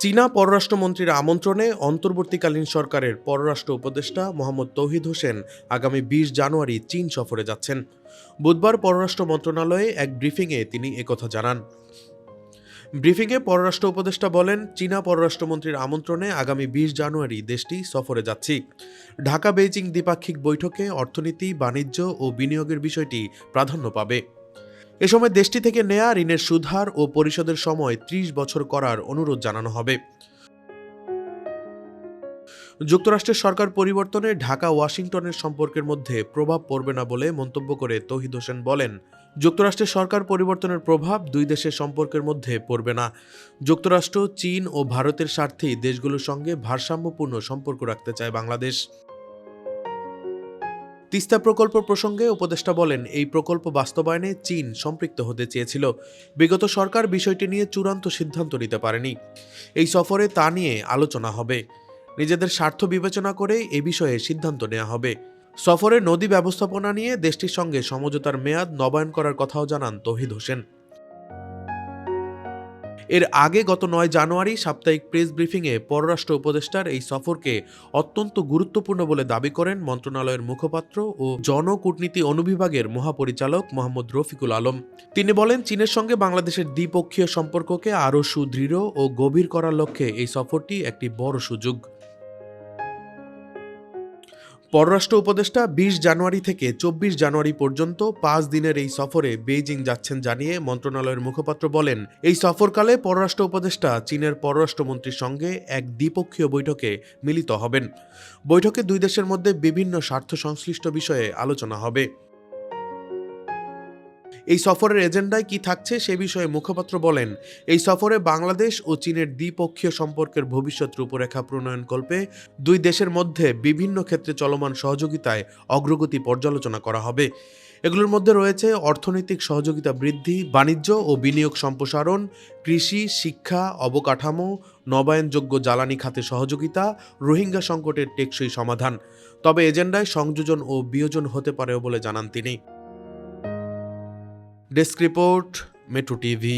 চীনা পররাষ্ট্রমন্ত্রীর আমন্ত্রণে অন্তর্বর্তীকালীন সরকারের পররাষ্ট্র উপদেষ্টা মোহাম্মদ তৌহিদ হোসেন আগামী বিশ জানুয়ারি চীন সফরে যাচ্ছেন। বুধবার পররাষ্ট্র মন্ত্রণালয়ে এক ব্রিফিংয়ে তিনি একথা জানান। ব্রিফিংয়ে পররাষ্ট্র উপদেষ্টা বলেন, চীনা পররাষ্ট্রমন্ত্রীর আমন্ত্রণে আগামী বিশ জানুয়ারি দেশটি সফরে যাচ্ছি। ঢাকা বেইজিং দ্বিপাক্ষিক বৈঠকে অর্থনীতি, বাণিজ্য ও বিনিয়োগের বিষয়টি প্রাধান্য পাবে। এ সময় দেশটি থেকে নেয়া ঋণের সুধার ও পরিশোধের সময় ত্রিশ বছর করার অনুরোধ জানানো হবে। যুক্তরাষ্ট্রের সরকার পরিবর্তনে ঢাকা, ওয়াশিংটনের সম্পর্কের মধ্যে প্রভাব পড়বে না বলে মন্তব্য করে তহিদ হোসেন বলেন, যুক্তরাষ্ট্রের সরকার পরিবর্তনের প্রভাব দুই দেশের সম্পর্কের মধ্যে পড়বে না। যুক্তরাষ্ট্র, চীন ও ভারতের স্বার্থেই দেশগুলোর সঙ্গে ভারসাম্যপূর্ণ সম্পর্ক রাখতে চায় বাংলাদেশ। তিস্তা প্রকল্প প্রসঙ্গে উপদেষ্টা বলেন, এই প্রকল্প বাস্তবায়নে চীন সম্পৃক্ত হতে চেয়েছিল। বিগত সরকার বিষয়টি নিয়ে চূড়ান্ত সিদ্ধান্ত নিতে পারেনি। এই সফরে তা নিয়ে আলোচনা হবে। নিজেদের স্বার্থ বিবেচনা করে এ বিষয়ে সিদ্ধান্ত নেওয়া হবে। সফরে নদী ব্যবস্থাপনা নিয়ে দেশটির সঙ্গে সমঝোতার মেয়াদ নবায়ন করার কথাও জানান তহিদ হোসেন। এর আগে গত নয় জানুয়ারি সাপ্তাহিক প্রেস ব্রিফিংয়ে পররাষ্ট্র উপদেষ্টার এই সফরকে অত্যন্ত গুরুত্বপূর্ণ বলে দাবি করেন মন্ত্রণালয়ের মুখপাত্র ও জনকূটনীতি অনুবিভাগের মহাপরিচালক মোহাম্মদ রফিকুল আলম। তিনি বলেন, চীনের সঙ্গে বাংলাদেশের দ্বিপক্ষীয় সম্পর্ককে আরও সুদৃঢ় ও গভীর করার লক্ষ্যে এই সফরটি একটি বড় সুযোগ। পররাষ্ট্র উপদেষ্টা বিশ জানুয়ারি থেকে চব্বিশ জানুয়ারি পর্যন্ত পাঁচ দিনের এই সফরে বেইজিং যাচ্ছেন জানিয়ে মন্ত্রণালয়ের মুখপাত্র বলেন। এই সফরকালে পররাষ্ট্র উপদেষ্টা চীনের পররাষ্ট্রমন্ত্রীর সঙ্গে এক দ্বিপক্ষীয় বৈঠকে মিলিত হবেন। বৈঠকে দুই দেশের মধ্যে বিভিন্ন স্বার্থ সংশ্লিষ্ট বিষয়ে আলোচনা হবে। এই সফরের এজেন্ডায় কি থাকছে সে বিষয়ে মুখপাত্র বলেন, এই সফরে বাংলাদেশ ও চীনের দ্বিপক্ষীয় সম্পর্কের ভবিষ্যৎ রূপরেখা প্রণয়নকল্পে দুই দেশের মধ্যে বিভিন্ন ক্ষেত্রে চলমান সহযোগিতায় অগ্রগতি পর্যালোচনা করা হবে। এগুলোর মধ্যে রয়েছে অর্থনৈতিক সহযোগিতা বৃদ্ধি, বাণিজ্য ও বিনিয়োগ সম্প্রসারণ, কৃষি, শিক্ষা, অবকাঠামো, নবায়নযোগ্য জ্বালানি খাতে সহযোগিতা, রোহিঙ্গা সংকটের টেকসই সমাধান। তবে এজেন্ডায় সংযোজন ও বিয়োজন হতে পারে বলে জানান তিনি। Desk report metro TV.